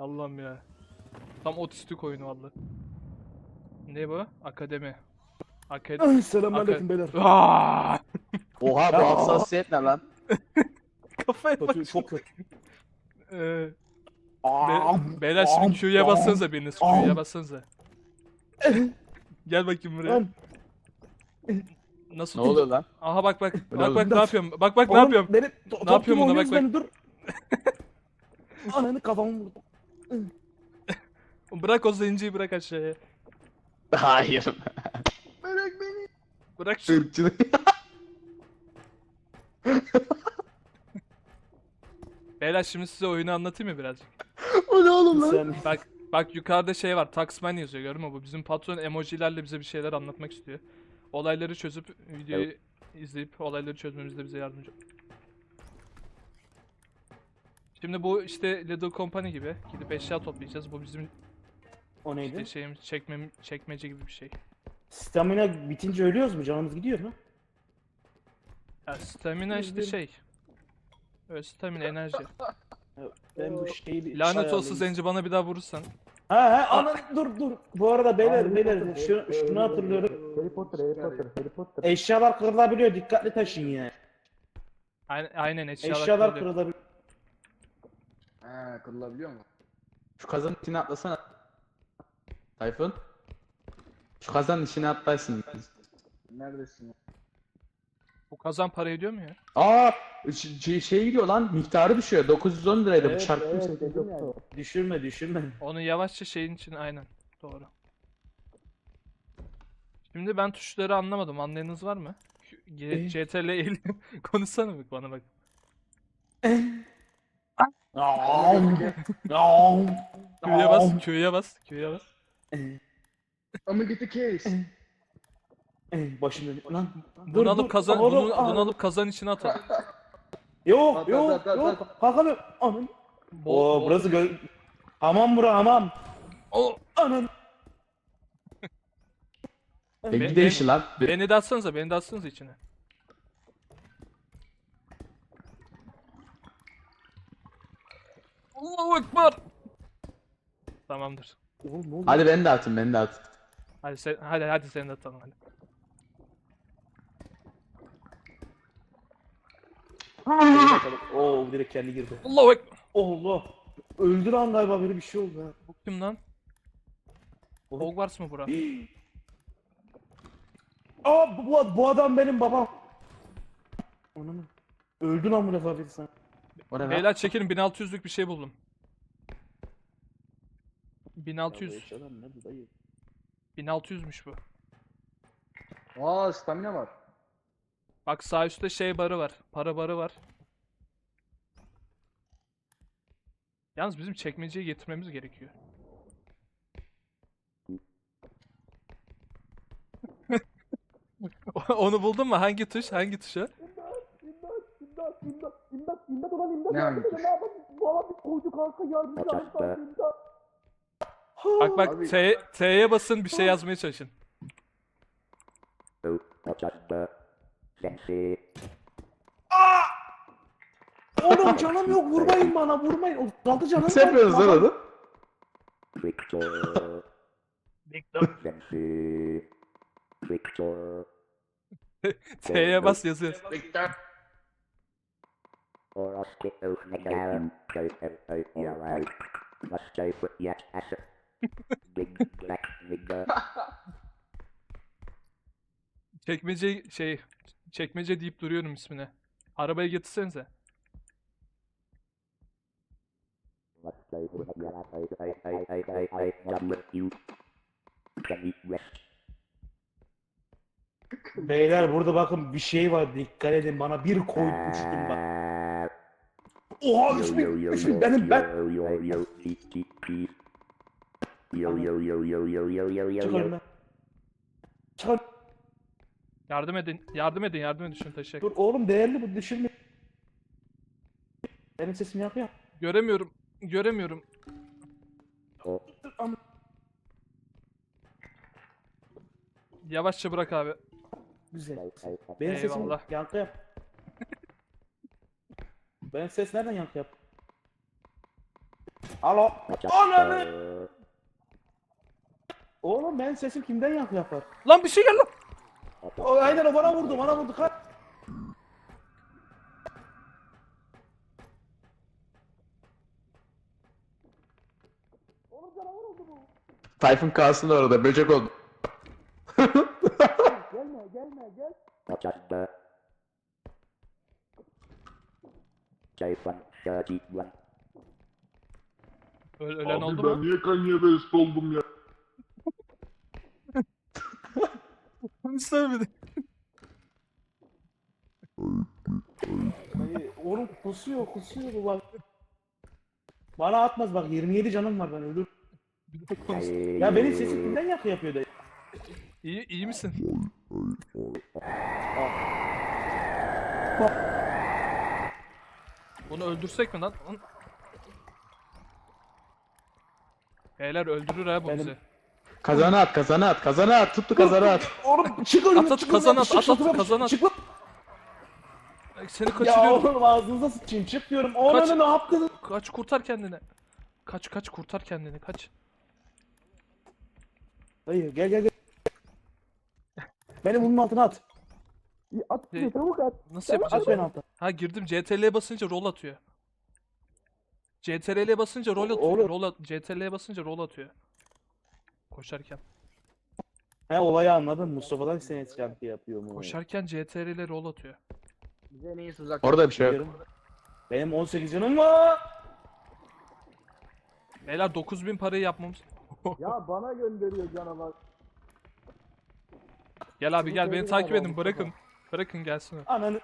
Allah'ım ya. Tam otistik oyunu valla. Ne bu? Akademi. Akademi. Selamünaleyküm beyler. Oha bu hassasiyet ne lan? Kafaya bak. Kötü, çok kötü. Ee, be- Aa, beyler şimdi aa, Q'ya bassanıza biriniz. Q'ya bassanıza. Gel bakayım buraya. Lan, Nasıl? Ne oluyor lan? Aha bak bak. Bak bak ne yapıyorum. Bak bak ne oğlum, yapıyorum. Beni, Ne yapıyorum buna, bak, beni, dur. Ananı kafamı vurdu. Bırak o zenciyi bırak aşağıya. Hayır. Bırak şu. Irkçılık. Beyler şimdi size oyunu anlatayım mı birazcık? o ne oğlum lan? Sen Bak bak yukarıda şey var. Taxman yazıyor gördün mü? Bu bizim patron emojilerle bize bir şeyler anlatmak istiyor. Olayları çözüp videoyu izleyip olayları çözmemizde bize yardımcı. Şimdi bu işte Little Company gibi gidip eşya toplayacağız. Bu bizim o neydi? işte şeyimiz çekmem çekmece gibi bir şey. Stamina bitince ölüyoruz mu? Canımız gidiyor mu? Ya stamina işte şey. Evet stamina enerji. Ben bu şeyi bir Lanet olsun ayarlayayım. zenci bana bir daha vurursan. Ha ha ana dur dur. Bu arada beyler beyler şu, şunu hatırlıyorum. Harry Potter, Harry Potter, Harry Potter. Eşyalar kırılabiliyor. Dikkatli taşın ya. Aynen, aynen eşyalar, Eşyalar kırılıyor. kırılabiliyor. He kırılabiliyor mu? Şu kazanın içine atlasana. Tayfun. Şu kazanın içine atlarsın. Neredesin? Bu kazan para ediyor mu ya? Aa şey, şey gidiyor lan miktarı düşüyor 910 liraydı bu çarptım Evet, dedim ya. Düşürme düşürme. Onu yavaşça şeyin için aynen. Doğru. Şimdi ben tuşları anlamadım. Anlayanınız var mı? G- Eh. CTRL el konuşsana bana bak. Q'ya bas, Q'ya bas, Q'ya bas. Ama get the case. Başım dönüyor lan. Bunu alıp kazan bunu, bunu alıp kazan içine atalım. Yok yok yok. Kalkamıyorum. Anam. Oo burası gö... Hamam bura hamam. O Anam. Gide işi lan. Beni de atsanıza, beni de atsanıza içine. Allahu Ekber. Tamamdır. Oğlum ne oldu? Hadi beni de atın beni de atın. Hadi sen, hadi hadi seni de atalım hadi. Oo direkt kendi girdi. Allahu Ekber. Allah. Öldü lan galiba böyle bir şey oldu ha. Bu kim lan? Oğlum. Hogwarts mı bura? Aa bu, bu, bu adam benim babam. Ananı. Öldü lan bu defa biri sen. O ne lan? Beyler çekilin 1600'lük bir şey buldum. 1600. 1600'müş bu. Aa stamina var. Bak sağ üstte şey barı var. Para barı var. Yalnız bizim çekmeceyi getirmemiz gerekiyor. Onu buldun mu? Hangi tuş? Hangi tuşa? Ne hangi tuş? Bak bak Abi- T, T'ye basın bir şey yazmaya çalışın. Oğlum canım yok vurmayın bana vurmayın. O kaldı canım. Nasıl yapıyorsunuz lan onu? T'ye bas yazıyor. Çekmece şey çekmece deyip duruyorum ismine. Arabayı getirsenize. Beyler burada bakın bir şey var. Dikkat edin. Bana bir koydu uçtum bak. Oha 3000 3000 benim ben. Çık önüme. Çık önüme. Yardım edin. Yardım edin. Yardım edin şunu taşıyacak. Dur oğlum değerli bu düşürme. Benim sesimi yapıyor. Göremiyorum. Göremiyorum. Am- Yavaşça bırak abi. Güzel. Benim sesim yankı yap. Benim ses nereden yankı yap? Alo. Ananı. Oğlum ben sesim kimden yak yapar? Lan bir şey gel lan. O, aynen o bana vurdu bana vurdu. Kaç. Tayfun kalsın orada böcek oldu. Rochester. J1 31. Öl- ölen Abi oldu ben mu? niye Kanye West oldum ya? İstemedi. Ay, Oğlum kusuyor kusuyor bu bak. Bana atmaz bak 27 canım var ben ölür. Bir de konuş. Ya benim sesim kimden yak yapıyor da? İyi, iyi misin? Bunu öldürsek mi lan? Lan. Beyler öldürür ha bu Benim- bizi. Kazana at kazana at kazana at tuttu kazana at. Oğlum çık önüme At, at, çık kazan önüme, at, çık at, at, şuradan, kazan at. Çık lan. Ay, Seni Ya kaçırıyorum. oğlum ağzınıza sıçayım çık diyorum. Oğlum Kaç. ne yaptın? Kaç kurtar kendini. Kaç kaç kurtar kendini kaç. Hayır gel gel gel. Beni bunun altına at. At Şey- çabuk at. Nasıl yapacağız At altına. Ha girdim CTRL'ye basınca rol atıyor. CTRL'ye basınca rol atıyor. Oğlum. Rol at CTRL'ye basınca rol atıyor. Koşarken. He olayı anladım. Mustafa'dan seni şarkı yapıyor mu? Koşarken CTRL rol atıyor. Bize iyisi uzak. Orada bir şey yok. Benim 18 canım var. Beyler 9000 parayı yapmamız. Ya bana gönderiyor canavar. Gel abi gel beni takip edin bırakın. Bırakın gelsin. o. Ananı.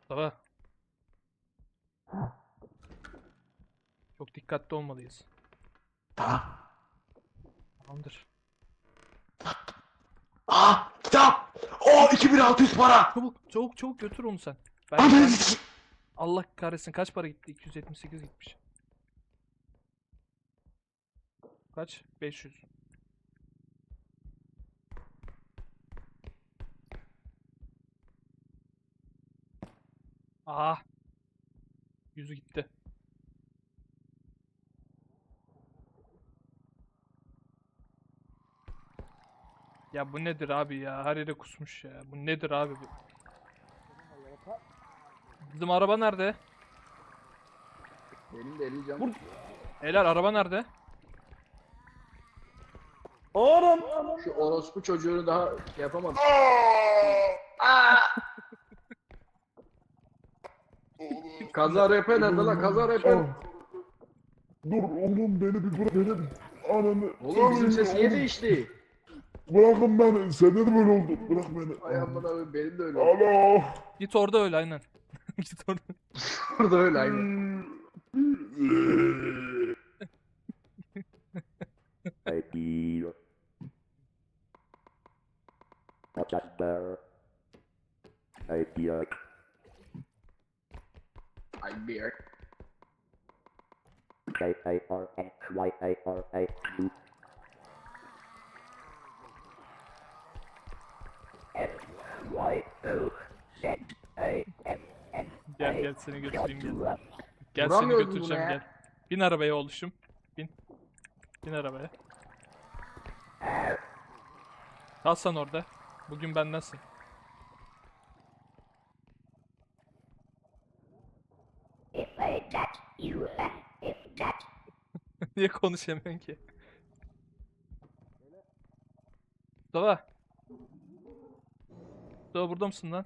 Mustafa. Çok dikkatli olmalıyız. Tamam. Tamamdır. Aa kitap. O 2600 para. Çabuk çabuk çabuk götür onu sen. Ben- Allah kahretsin kaç para gitti? 278 gitmiş. Kaç? 500. Aha. Yüzü gitti. Ya bu nedir abi ya? Her yere kusmuş ya. Bu nedir abi bu? Bizim araba nerede? Benim de 50 can. Vur. Beyler araba nerede? Oğlum. Şu orospu çocuğunu daha yapamadım. Kaza repen nerede lan kaza repen? Dur oğlum beni bir bırak beni bir... Ananı... Oğlum bizim ses niye değişti? Bırakın beni. Sende de böyle oldu. Bırak beni. Ay amına koyayım benim de öyle oldu. Alo. Git orada öyle aynen. Git orada. Burada öyle. ID. Rochester. ID. Ay bir. J A R N Y A R A U. F Y O Z A M N Gel gel seni götüreyim gel. Gel seni buna götüreceğim ya. gel. Bin arabaya oluşum. Bin. Bin arabaya. Kal sen orada. Bugün bendensin. Niye konuşamıyorsun ki? Mustafa. Mustafa burada mısın lan?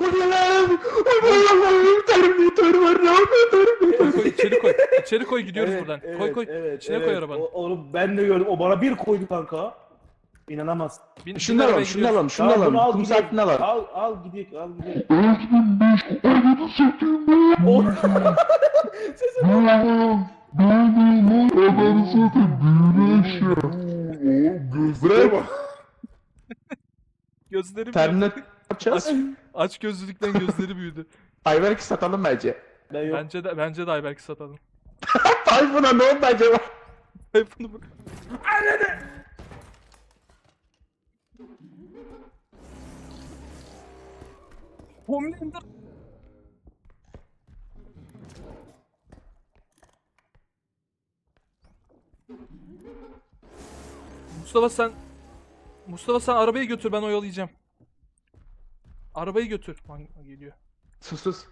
O ne lan? O ne lan? Terminator var ne yapıyor Koy koy içeri koy. İçeri koy gidiyoruz Evet, buradan. evet, koy koy. Evet, İçine evet. koy arabanı. O- oğlum ben de gördüm. O bana bir koydu kanka. İnanamaz. Bin, bin Şunu arabaya alalım şunu gidiyoruz. alalım şunu bunu alalım. al Kum gidelim. saatini alalım. Al al gidelim al gidelim. O- Gözlere bak. Gözleri büyüdü. yapacağız. Aç, aç gözlülükten gözleri büyüdü. Ayberk'i satalım bence. Ben yok. Bence de bence de Ayberk'i satalım. Tayfun'a ne oldu acaba? Bunu bırak. Homelander. Mustafa sen Mustafa sen arabayı götür ben oyalayacağım. Arabayı götür. Lan geliyor. Sus sus.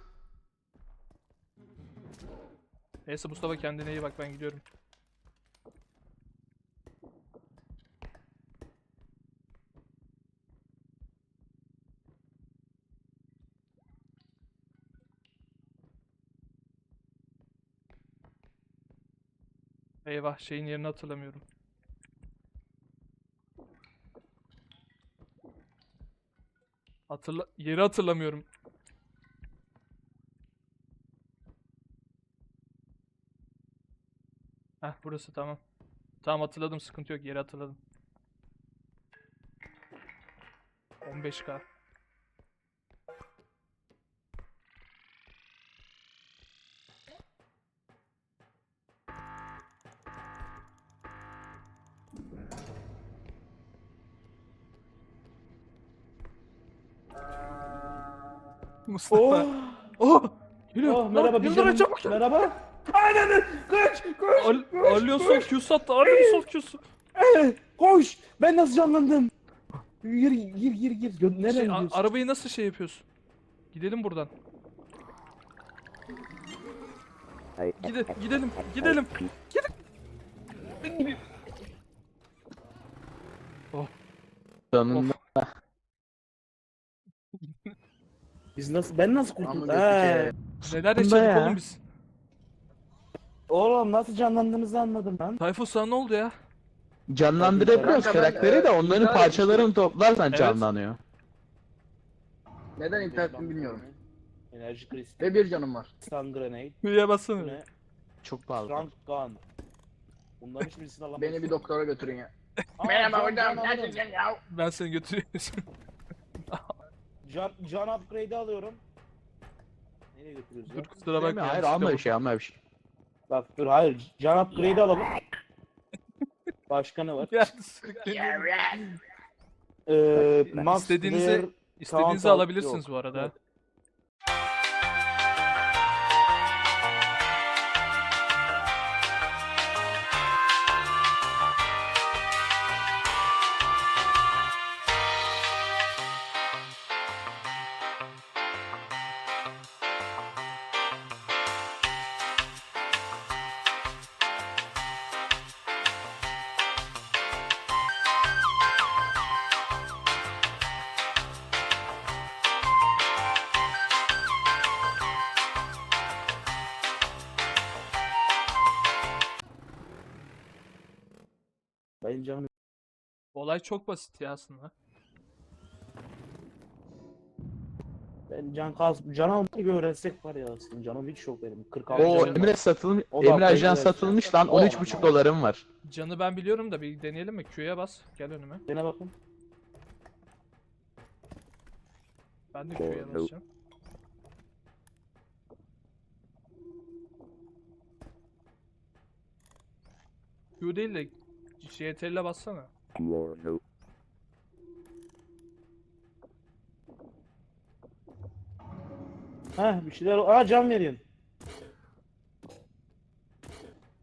Neyse Mustafa kendine iyi bak ben gidiyorum. Eyvah şeyin yerini hatırlamıyorum. Hatırla yeri hatırlamıyorum. Burası tamam. Tamam hatırladım sıkıntı yok yeri hatırladım. 15k. Mustafa. Oh, Oh! Geliyor. oh merhaba bir Yıldıray çabuk gel. Merhaba. Aynen kaç koş. Al Alyon sol Q'su attı. Alyon sol Q'su. Eh, koş. Ben nasıl canlandım? Gir gir gir gir. Gö- Nereye Şey, a- gidiyorsun? arabayı nasıl şey yapıyorsun? Gidelim buradan. Gide gidelim. Gidelim. Sonunda. Biz nasıl ben nasıl kurtuldum? Amma He. götü Neler Bunda yaşadık ya. oğlum biz? Oğlum nasıl canlandığınızı anladım lan. Tayfun sana ne oldu ya? Canlandırabiliyoruz Kanka karakteri de ben, onların parçalarını toplarsan Evet. canlanıyor. Neden internetim bilmiyorum. Enerji kristal, Ve bir canım var. stun grenade, Niye bu bassana? ne? Çok pahalı. Trunk gun. Bunların hiçbirisini alamam. Beni bir doktora götürün ya. Aa, Merhaba can- hocam. can aldım. Nasılsın ya? Ben seni götürüyorum. Can, can upgrade'i alıyorum. Nereye götürüyoruz Dur ya? kusura Değil mi? bakma. Hayır yanlışlıkla alma bir şey alma bir şey. Bak dur hayır. Can upgrade'i alalım. Başka ne var? Ya, sürükleniyorum. Ee, Max İstediğinizi- Clear İstediğinizi Count alabilirsiniz yok. bu arada. Evet. Olay çok basit ya aslında. ben can kas can almayı öğrensek var ya aslında canım hiç yok benim 46 O canım var. Emre satılmış. O da Emre ajan satılmış lan. O- 13.5 dolarım var. Canı ben biliyorum da bir deneyelim mi? Q'ya bas. Gel önüme. Dene bakın. Ben de Q'ya basacağım. Q değil de CTRL'e bassana. Or no. Heh bir şeyler aa can veriyorsun.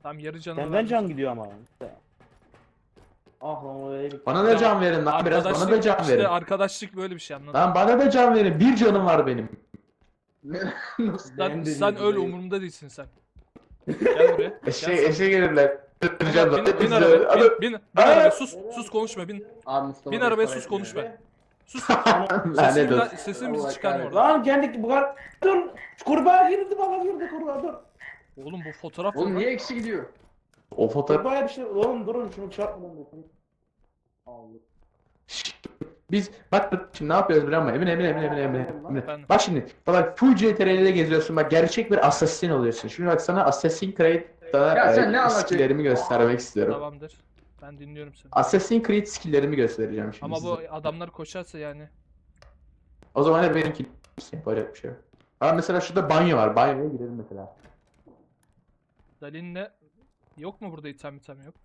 Tam yarı canı Senden can gidiyor ama. Ah lan bir- Bana da can verin lan biraz bana da can işte verin. arkadaşlık böyle bir şey anladın. Lan bana da can verin. Bir canım var benim. Nasıl? Sen, sen değil. umurumda değilsin sen. Gel buraya. Sen. eşeğe gelirler. Bin, lan. bin arabaya, bin, bin, bin arabaya, sus, sus konuşma, bin. Abi Mustafa Bin arabaya sus konuşma. Sus. Lanet Sesini, olsun. sesini kahretsin. orada. Lan kendi bu kadar dur. Kurbağa girdi bana girdi kurbağa dur. Oğlum bu fotoğraf Oğlum niye eksi gidiyor? O fotoğraf Kurbağa bir şey oğlum durun şunu çarpmadan bakın. Allah. Biz bak bak şimdi ne yapıyoruz biliyor musun? Emine Emine Emine Emine Emine. Emine. Bak şimdi bak full CTRL'de geziyorsun bak gerçek bir assassin oluyorsun. Şimdi bak sana Assassin's Creed'da Ya sen e, ne anlatıyorsun? skill'lerimi göstermek istiyorum. Tamamdır. Ben dinliyorum seni. Assassin's Creed skill'lerimi göstereceğim şimdi Ama size. bu adamlar koşarsa yani. O zaman hep benimki yapacak bir şey yok. Ama mesela şurada banyo var. Banyoya girelim mesela. Dalin'le yok mu burada item item yok?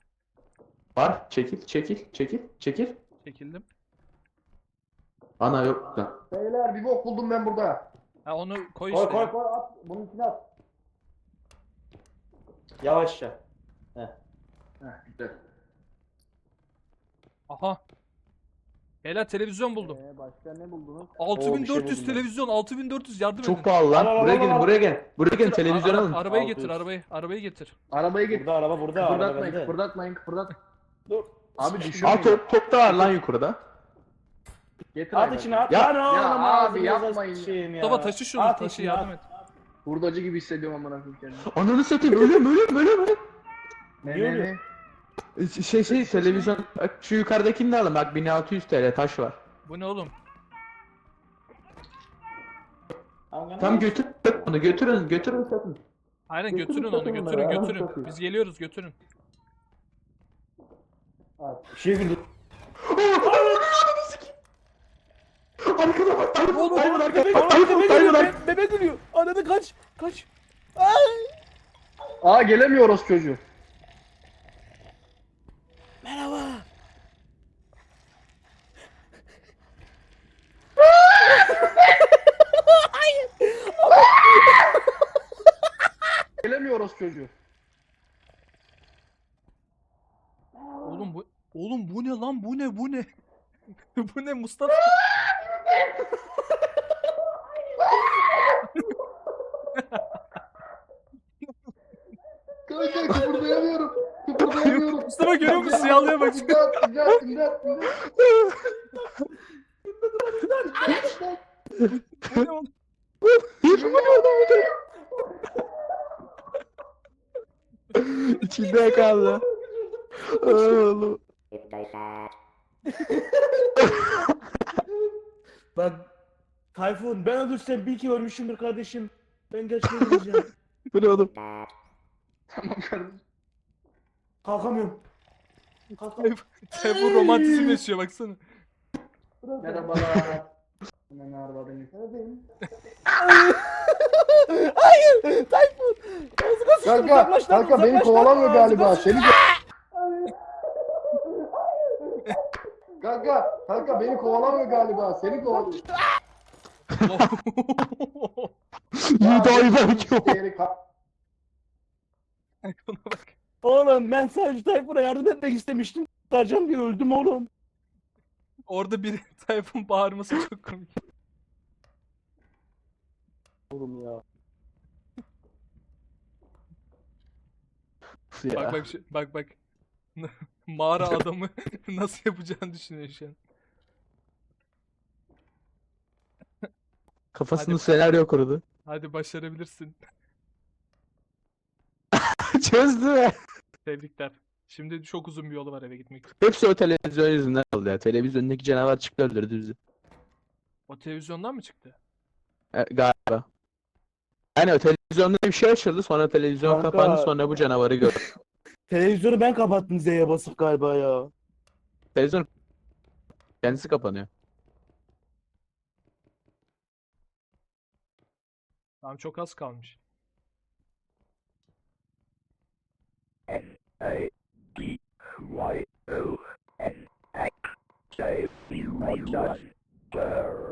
Var. Çekil, çekil, çekil, çekil. Çekildim. Ana yok da. Beyler bir bok buldum ben burada. Ha onu koy Koy işte. koy ya. koy at. Bunun içine at. Yavaşça. Heh güzel. Aha. Beyler televizyon buldum. Ee, başka ne buldunuz? Oo, bir şey 6400 buldum ben. televizyon 6400 yardım edin. Çok pahalı lan. Al, al, Buraya al, gelin, al. buraya gel. Buraya gelin, televizyon alın. Arabayı getir arabayı. Arabayı getir. Arabayı git. Burada araba burada. Araba Kıpırdatmayın bende. kıpırdatmayın kıpırdat. Dur. Abi düşürmeyin. top, top da var lan yukarıda. Getir At hayvanı. içine at. Ya- Lan ya oğlum, abi ağzınıza yapmayın. sıçayım ya. Mustafa taşı şunu At taşı içine, yardım at. et. Hurdacı gibi hissediyorum amına koyayım kendimi. Ananı satayım, ölüyorum, ölüyorum, ölüyorum. Ne Niye ne ne? Şey şey, televizyon, bak şu yukarıdakini de alın bak 1600 TL taş var. Bu ne oğlum? Tam götür onu götürün, götürün satın. Aynen Götürün götürün onu satın götürün götürün. satayım. Biz geliyoruz götürün. Bir şey güldü. Arkada bak, Tayfun, Oğlum, Tayfun arkada Bebek, bak, Tayfun, bebek Tayfun gülüyor. be- Bebek gülüyor. Ananı kaç. Kaç. Aa gelemiyoruz çocuğu. Merhaba. Gelemiyoruz çocuğu. Oğlum bu Oğlum bu ne lan bu ne bu ne? bu ne Mustafa? Kanka kıpırdayamıyorum. Kıpırdayamıyorum. Mustafa görüyor musun siyahlıya bak. İmdat imdat imdat? İçinde kaldı. Oğlum. Bak Tayfun ben ölürsem bir iki ölmüşümdür kardeşim. Ben gerçekten öleceğim. Bu ne oğlum? Tamam kardeşim. Kalkamıyorum. Kalkamıyorum. Tayfun romantizm yaşıyor baksana. Merhabalar. Hemen arvadını. Hayır Tayfun. Kanka, kanka beni kovalamıyor galiba. Seni Kanka, kanka beni kovalamıyor galiba. Seni kovalıyor. Yiğit. Değeri ka- Tayfun'a bak. Oğlum ben sadece Tayfun'a yardım etmek istemiştim. Kurtaracağım diye öldüm oğlum. Orada bir Tayfun bağırması çok komik. Oğlum ya. Bak bak şu- bak bak. Mağara adamı nasıl yapacağını düşünüyor şu an. Kafasını Hadi. senaryo kurdu. Hadi başarabilirsin. Çözdü be. Tebrikler. Şimdi çok uzun bir yolu var eve gitmek için. Hepsi o televizyon yüzünden oldu ya. Televizyondaki canavar çıktı öldürdü bizi. O televizyondan mı çıktı? E, galiba. Yani o televizyonda bir şey açıldı sonra televizyon Kanka. kapandı sonra bu canavarı gördüm. Televizyonu ben kapattım Z'ye basıp galiba ya. Televizyon kendisi kapanıyor. Tamam çok az kalmış. Y O N X J Rogers. D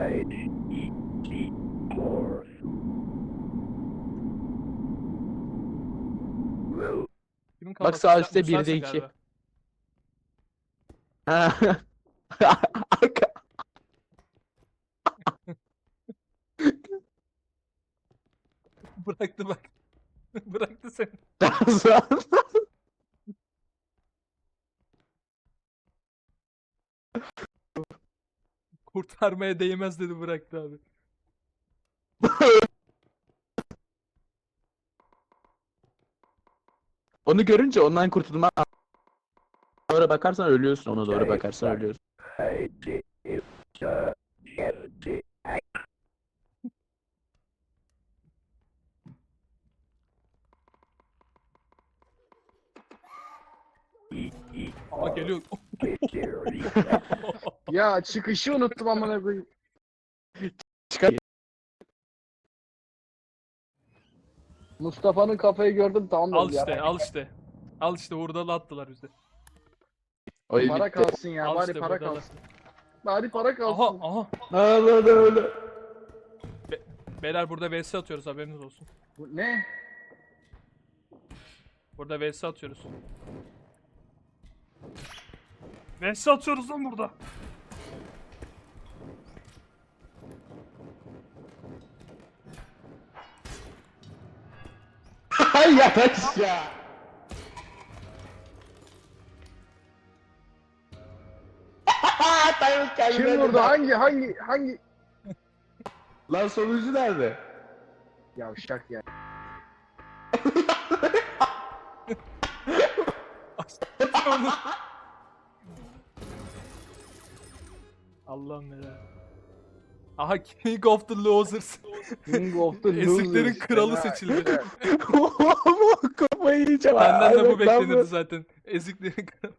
H T Horse. Will Kimin Bak kafası sağ üstte bu bir de sensin iki. galiba. Ha. Arka. Bıraktı bak. Bıraktı seni. Kurtarmaya değmez dedi bıraktı abi. Onu görünce ondan kurtulma. Doğru bakarsan ölüyorsun ona doğru bakarsan ölüyorsun. Aa geliyor. Ya çıkışı unuttum amına koyayım. Çıkar. Mustafa'nın kafayı gördüm tamam Al dedim ya. işte, al işte. Al işte hurdalı attılar bizi. O el Para bitti. kalsın ya Al bari işte para burada da. kalsın. Bari para Aha, kalsın. aha. Öyle de öyle. Beyler burada vs atıyoruz haberiniz olsun. Bu ne? Burada vs atıyoruz. Vs atıyoruz lan burada. Hay yataş ya. Kim vurdu? Hangi hangi hangi? Lan sonuncu nerede? Yavşak ya. Allah'ım ya. Aha King of the Losers. King of the Eziklerin losers. kralı Fena. seçildi. Kafayı yiyeceğim. Benden de bu beklenirdi zaten. Eziklerin kralı.